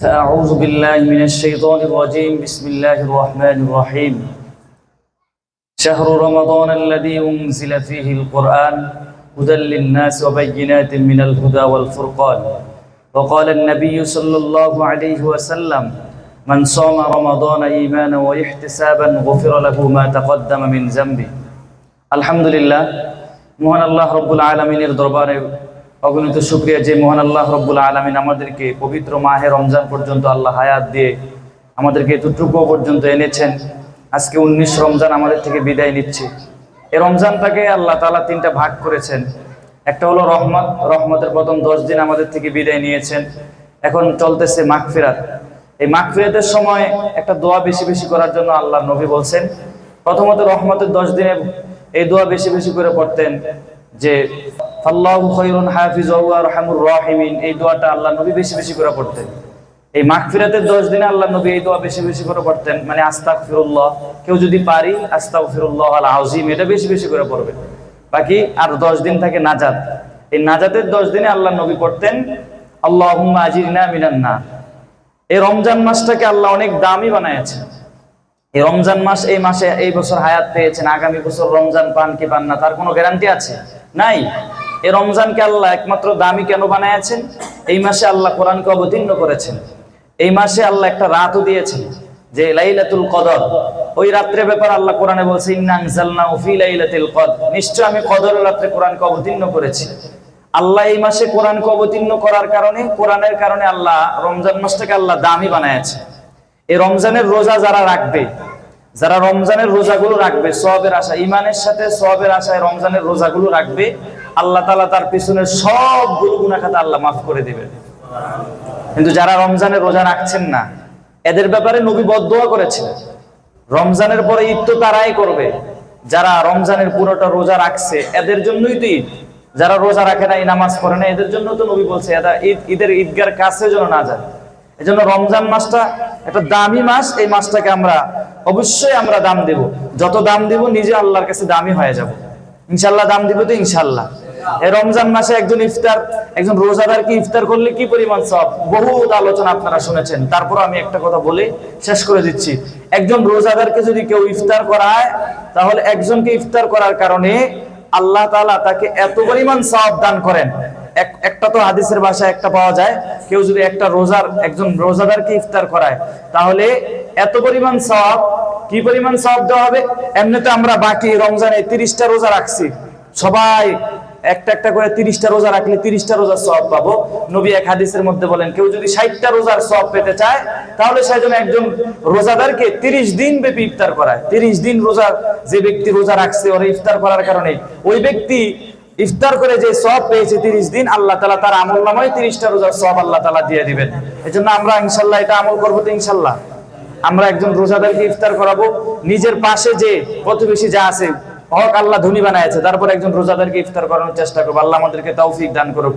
فأعوذ بالله من الشيطان الرجيم بسم الله الرحمن الرحيم شهر رمضان الذي أنزل فيه القرآن هدى للناس وبينات من الهدى والفرقان وقال النبي صلى الله عليه وسلم من صام رمضان إيمانا واحتسابا غفر له ما تقدم من ذنبه الحمد لله মহান আল্লাহ রব্বুল আলমিনের দরবারে অগণিত শুক্রিয়া যে মহান আল্লাহ রব্বুল আলমিন আমাদেরকে পবিত্র মাহে রমজান পর্যন্ত আল্লাহ হায়াত দিয়ে আমাদেরকে এতটুকু পর্যন্ত এনেছেন। আজকে উনিশ রমজান আমাদের থেকে বিদায় নিচ্ছে। এই রমজানটাকে আল্লাহ তালা তিনটা ভাগ করেছেন। একটা হলো রহমত, রহমতের প্রথম দশ দিন আমাদের থেকে বিদায় নিয়েছেন। এখন চলতেছে মাগফিরাত। এই মাগফিরাতের সময় একটা দোয়া বেশি বেশি করার জন্য আল্লাহ নবী বলছেন। প্রথমত রহমতের দশ দিনে এই দোয়া বেশি বেশি করে পড়তেন যে আল্লাহু খৈরুন হাফিজ রহমুর রহিমিন। এই দোয়াটা আল্লাহ নবী বেশি বেশি করে পড়তেন। এই মাগফিরাতের দশ দিনে আল্লাহ নবী এই দোয়া বেশি বেশি করে পড়তেন। মানে কেউ যদি পারি এটা বেশি বেশি করে পড়বে। বাকি আর দশ দিন থাকে নাজাত। এই নাজাতের দশ দিনে আল্লাহ নবী পড়তেন এই রমজান মাসটাকে আল্লাহ অনেক দামি বানাইছে এই রমজান মাস এই মাসে এই বছর হায়াত পেয়েছেন, আগামী বছর রমজান পান কি পান না, তার কোনো গ্যারান্টি আছে? নাই। এই রমজানকে আল্লাহ একমাত্র দামি কেন বানাইছেন এই মাসে আল্লাহ কোরআনকে অবতীর্ণ করেছেন। এই মাসে আল্লাহ একটা রাতও দিয়েছেন, যে লাইলাতুল কদর। ওই রাত্রে ব্যাপার আল্লাহ কোরআনে বলছে, ইন্নাং জালনা ফি লাইলাতুল কদর। নিশ্চয় আমি কদরের রাত্রে কোরআনকে অবতীর্ণ করেছি। আল্লাহ এই মাসে কোরআনকে অবতীর্ণ করার কারণে, কোরআনের কারণে আল্লাহ রমজান মাসটাকে আল্লাহ দামি বানাইছে এই রমজানের রোজা যারা রাখবে, যারা রমজানের রোজাগুলো রাখবে সবের আশা ইমানের সাথে সবের আশায় রমজানের রোজাগুলো রাখবে আল্লাহ তালা তার পিছনের সবগুলো গুণাখাতা আল্লাহ মাফ করে দিবে কিন্তু যারা রমজানের রোজা রাখছেন না, এদের ব্যাপারে নবী বদোয়া করেছেন রমজানের পরে ঈদ তো তারাই করবে। যারা রমজানের পুরোটা রোজা রাখছে, এদের জন্যই তো ঈদ। যারা রোজা রাখে না নামাজ পড়ে না এদের জন্য তো নবী বলছে এরা ঈদ, ঈদের ঈদগার কাছে যেন না যায় এজন্য রমজান মাসটা একটা দামি মাস, এই মাসটাকে আমরা অবশ্যই আমরা দাম দেব। যত দাম দেব, নিজে আল্লাহর কাছে দামি হয়ে যাব। ইনশাল্লাহ দাম দিব তো ইনশাল্লাহ রমজান মাসে একজন ইফতার, একজন রোজাদার কি ইফতার করলে কি পরিমাণ সব? বহুত আলোচনা আপনারা শুনেছেন। তারপর আমি একটা কথা বলে, শেষ করে দিচ্ছি। একজন রোজাদারকে যদি কেউ ইফতার করায়, তাহলে একজনকে ইফতার করার কারণে আল্লাহ তাআলা তাকে এত পরিমাণ সওয়াব দান করেন। একটা তো হাদিসের ভাষায় একটা পাওয়া যায়, কেউ যদি একটা রোজার, একজন রোজাদারকে ইফতার করায়, তাহলে এত পরিমাণ সওয়াব, কি পরিমাণ সওয়াব দেওয়া হবে? এমনিতে আমরা বাকি রমজানে তিরিশটা রোজা রাখছি। সবাই একটা একটা করে তিরিশটা রোজা রাখলে তিরিশটা রোজার সব পাবো। নবী এক হাদিসের মধ্যে বলেন, কেউ যদি ষাটটা রোজার সব পেতে চায়, তাহলে সেজন্য একজন রোজাদারকে তিরিশ দিন ব্যাপী ইফতার করায়। তিরিশ দিন রোজা যে ব্যক্তি রোজা রাখছে, ওরা ইফতার করার কারণে ওই ব্যক্তি ইফতার করে যে সব পেয়েছে তিরিশ দিন, আল্লাহ তালা তার আমল নামায় তিরিশটা রোজার সব আল্লাহ তালা দিয়ে দিবেন। এই জন্য আমরা ইনশাল্লাহ এটা আমল করব তো ইনশাল্লাহ। আমরা একজন রোজাদারকে ইফতার করাবো, নিজের পাশে যে প্রতিবেশী যা আছে হক আল্লাহ ধনী বানাইছে, তারপর একজন রোজাদারকে ইফতার করানোর চেষ্টা করব। আল্লাহ আমাদেরকে তৌফিক দান করুক।